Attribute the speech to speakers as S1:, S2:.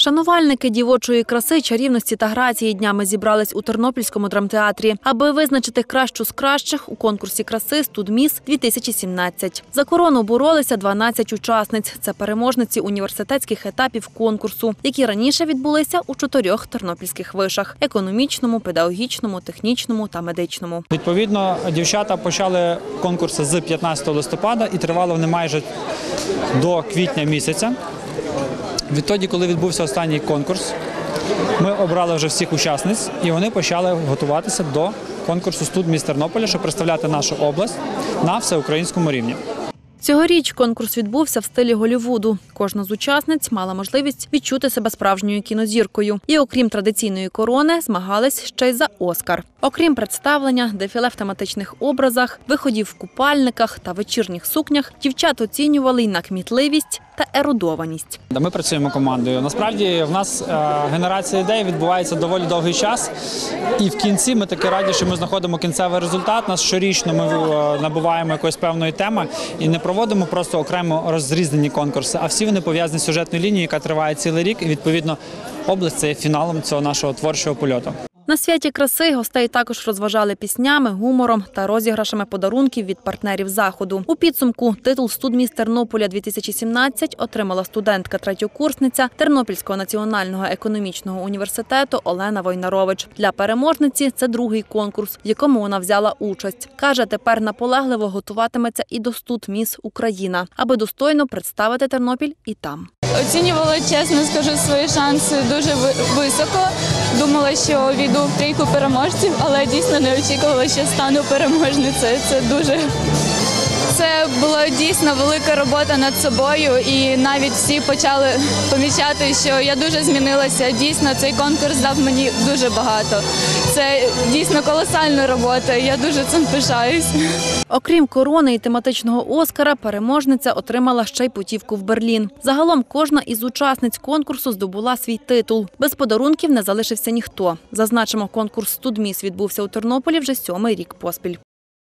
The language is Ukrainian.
S1: Шанувальники дівочої краси, чарівності та грації днями зібрались у Тернопільському драмтеатрі, аби визначити кращу з кращих у конкурсі краси «Студміс 2017 За корону боролися 12 учасниць. Це переможниці університетських етапів конкурсу, які раніше відбулися у чотирьох тернопільських вишах: економічному, педагогічному, технічному та медичному.
S2: Відповідно, дівчата почали конкурси з 15 листопада і тривало вони майже до квітня місяця. Відтоді, коли відбувся останній конкурс, ми обрали вже всіх учасниць і вони почали готуватися до конкурсу студ міст Тернополя, щоб представляти нашу область на всеукраїнському рівні.
S1: Цьогоріч конкурс відбувся в стилі Голлівуду. Кожна з учасниць мала можливість відчути себе справжньою кінозіркою. І окрім традиційної корони, змагались ще й за Оскар. Окрім представлення, дефіле в тематичних образах, виходів в купальниках та вечірніх сукнях, дівчат оцінювали й на кмітливість та ерудованість.
S2: Ми працюємо командою. Насправді в нас е, генерація ідей відбувається доволі довгий час, і в кінці ми таки раді, що ми знаходимо кінцевий результат. Нас щорічно ми е, набуваємо якоїсь певної теми і не проводимо просто окремо розрізнені конкурси, а всі вони пов'язані з сюжетною лінією, яка триває цілий рік. І відповідно область це є фіналом цього нашого творчого польоту.
S1: На святі краси гостей також розважали піснями, гумором та розіграшами подарунків від партнерів заходу. У підсумку титул «Студміст Тернополя 2017 отримала студентка-третьокурсниця Тернопільського національного економічного університету Олена Войнарович. Для переможниці це другий конкурс, в якому вона взяла участь. Каже, тепер наполегливо готуватиметься і до «Студміс Україна, аби достойно представити Тернопіль і там.
S3: Оцінювала, чесно скажу, свої шанси дуже ви- високо. Думала, що війду в трійку переможців, але дійсно не очікувала, що стану переможницею. Це дуже це була дійсно велика робота над собою, і навіть всі почали помічати, що я дуже змінилася. Дійсно, цей конкурс дав мені дуже багато. Це дійсно колосальна робота. Я дуже цим пишаюсь.
S1: Окрім корони і тематичного Оскара, переможниця отримала ще й путівку в Берлін. Загалом кожна із учасниць конкурсу здобула свій титул. Без подарунків не залишився ніхто. Зазначимо, конкурс «Студміс» відбувся у Тернополі вже сьомий рік поспіль.